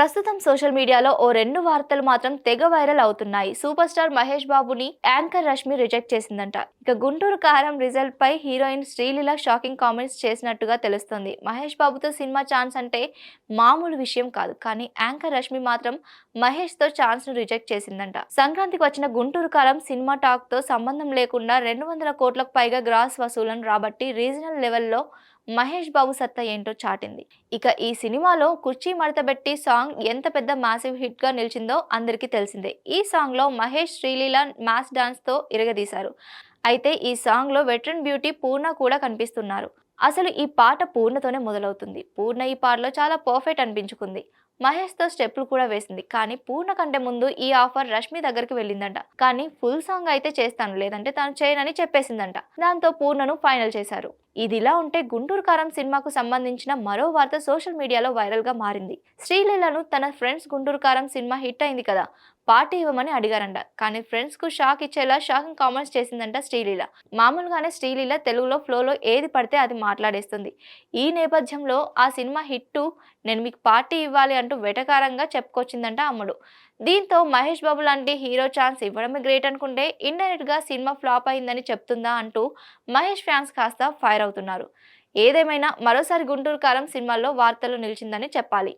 ప్రస్తుతం సోషల్ మీడియాలో ఓ రెండు వార్తలు మాత్రం తెగ వైరల్ అవుతున్నాయి. సూపర్ స్టార్ మహేష్ బాబుని యాంకర్ రష్మి రిజెక్ట్ చేసిందంట. ఇక గుంటూరు కారం రిజల్ట్ పై హీరోయిన్ శ్రీలీల షాకింగ్ కామెంట్స్ చేసినట్టుగా తెలుస్తుంది. మహేష్ బాబుతో సినిమా ఛాన్స్ అంటే మామూలు విషయం కాదు. కానీ యాంకర్ రష్మి మాత్రం మహేష్తో ఛాన్స్ను రిజెక్ట్ చేసిందంట. సంక్రాంతికి వచ్చిన గుంటూరు కారం సినిమా టాక్తో సంబంధం లేకుండా రెండు వందల కోట్లకు పైగా గ్రాస్ వసూలను రాబట్టి రీజనల్ లెవెల్లో మహేష్ బాబు సత్తా ఏంటో చాటింది. ఇక ఈ సినిమాలో కుర్చీ మడతబెట్టి సాంగ్ ఎంత పెద్ద మాసివ్ హిట్గా నిలిచిందో అందరికీ తెలిసిందే. ఈ సాంగ్లో మహేష్ శ్రీలీల మాస్ డాన్స్తో ఇరగదీశారు. అయితే ఈ సాంగ్లో వెటరన్ బ్యూటీ పూర్ణ కూడా కనిపిస్తున్నారు. అసలు ఈ పాట పూర్ణతోనే మొదలవుతుంది. పూర్ణ ఈ పాటలో చాలా పర్ఫెక్ట్ అనిపించుకుంది. మహేష్తో స్టెప్లు కూడా వేసింది. కానీ పూర్ణ కంటే ముందు ఈ ఆఫర్ రష్మి దగ్గరికి వెళ్ళిందంట. కానీ ఫుల్ సాంగ్ అయితే చేస్తాను. లేదంటే తాను చేయనని చెప్పేసిందంట. దాంతో పూర్ణను ఫైనల్ చేశారు. ఇదిలా ఉంటే గుంటూరు కారం సినిమాకు సంబంధించిన మరో వార్త సోషల్ మీడియాలో వైరల్గా మారింది. శ్రీలీలను తన ఫ్రెండ్స్ గుంటూరు కారం సినిమా హిట్ అయింది కదా పార్టీ ఇవ్వమని అడిగారంట. కానీ ఫ్రెండ్స్కు షాక్ ఇచ్చేలా షాకింగ్ కామెంట్స్ చేసిందంట శ్రీలీల. మామూలుగానే శ్రీలీల తెలుగులో ఫ్లోలో ఏది పడితే అది మాట్లాడేస్తుంది. ఈ నేపథ్యంలో ఆ సినిమా హిట్టు నేను మీకు పార్టీ ఇవ్వాలి అంటూ వెటకారంగా చెప్పుకొచ్చిందంట అమ్ముడు. దీంతో మహేష్ బాబు లాంటి హీరో ఛాన్స్ ఇవ్వడమే గ్రేట్ అనుకుంటే ఇండైరెక్ట్గా సినిమా ఫ్లాప్ అయిందని చెప్తుందా అంటూ మహేష్ ఫ్యాన్స్ కాస్త ఫైర్ అవుతున్నారు. ఏదేమైనా మరోసారి గుంటూరు కారం సినిమాల్లో వార్తలు నిలిచిందని చెప్పాలి.